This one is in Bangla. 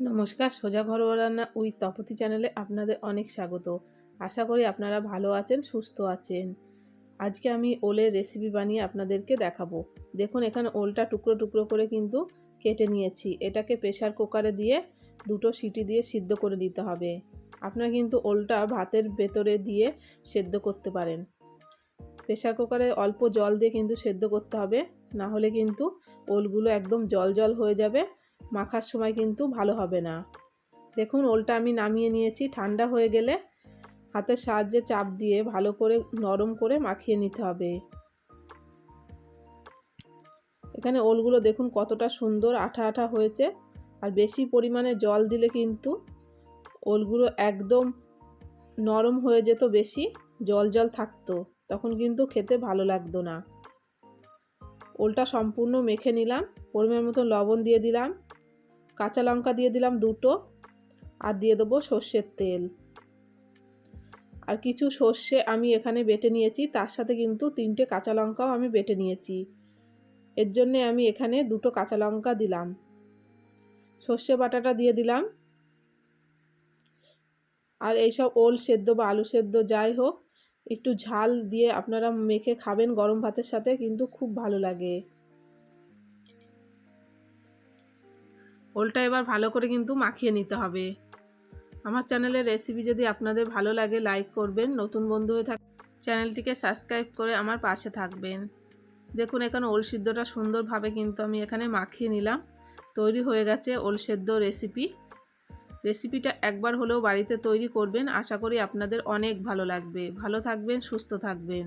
নমস্কার, সোজা ঘরোয়া রান্না উই তপতি চ্যানেলে আপনাদের অনেক স্বাগত। আশা করি আপনারা ভালো আছেন, সুস্থ আছেন। আজকে আমি ওলের রেসিপি বানিয়ে আপনাদেরকে দেখাবো। দেখুন, এখানে ওলটা টুকরো টুকরো করে কিন্তু কেটে নিয়েছি। এটাকে প্রেশার কুকারে দিয়ে দুটো সিটি দিয়ে সিদ্ধ করে নিতে হবে। আপনারা কিন্তু ওলটা ভাতের ভেতরে দিয়ে সেদ্ধ করতে পারেন। প্রেশার কুকারে অল্প জল দিয়ে কিন্তু সেদ্ধ করতে হবে। না হলে কিন্তু ওলগুলো একদম জল জল হয়ে যাবে। মাখার সময় কিন্তু ভালো হবে না। দেখুন, ওলটা আমি নামিয়ে নিয়েছি। ঠান্ডা হয়ে গেলে হাতের সাহায্যে চাপ দিয়ে ভালো করে নরম করে মাখিয়ে নিতে হবে। এখানে ওলগুলো দেখুন, কতটা সুন্দর আঠা আঠা হয়েছে। আর বেশি পরিমাণে জল দিলে কিন্তু ওলগুলো একদম নরম হয়ে যেত বেশি, জল জল থাকতো। তখন কিন্তু খেতে ভালো লাগতো না। ওলটা সম্পূর্ণ মেখে নিলাম, পরিমাণ মতো লবণ দিয়ে দিলাম। কাঁচা লঙ্কা দিয়ে দিলাম দুটো আর দিয়ে দেবো সর্ষের তেল। আর কিছু সর্ষে আমি এখানে বেটে নিয়েছি, তার সাথে কিন্তু তিনটে কাঁচা লঙ্কাও আমি বেটে নিয়েছি। এর জন্যে আমি এখানে দুটো কাঁচা লঙ্কা দিলাম। সর্ষে বাটাটা দিয়ে দিলাম। আর এইসব ওল সেদ্ধ বা আলু সেদ্ধ যাই হোক, একটু ঝাল দিয়ে আপনারা মেখে খাবেন গরম ভাতের সাথে, কিন্তু খুব ভালো লাগে। ওলটা এবার ভালো করে কিন্তু মাখিয়ে নিতে হবে। আমার চ্যানেলের রেসিপি যদি আপনাদের ভালো লাগে, লাইক করবেন। নতুন বন্ধু হয়ে থাক চ্যানেলটিকে সাবস্ক্রাইব করে আমার পাশে থাকবেন। দেখুন, এখানে ওল সিদ্ধটা সুন্দরভাবে কিন্তু আমি এখানে মাখিয়ে নিলাম। তৈরি হয়ে গেছে ওল সেদ্ধ রেসিপি। রেসিপিটা একবার হলেও বাড়িতে তৈরি করবেন। আশা করি আপনাদের অনেক ভালো লাগবে। ভালো থাকবেন, সুস্থ থাকবেন।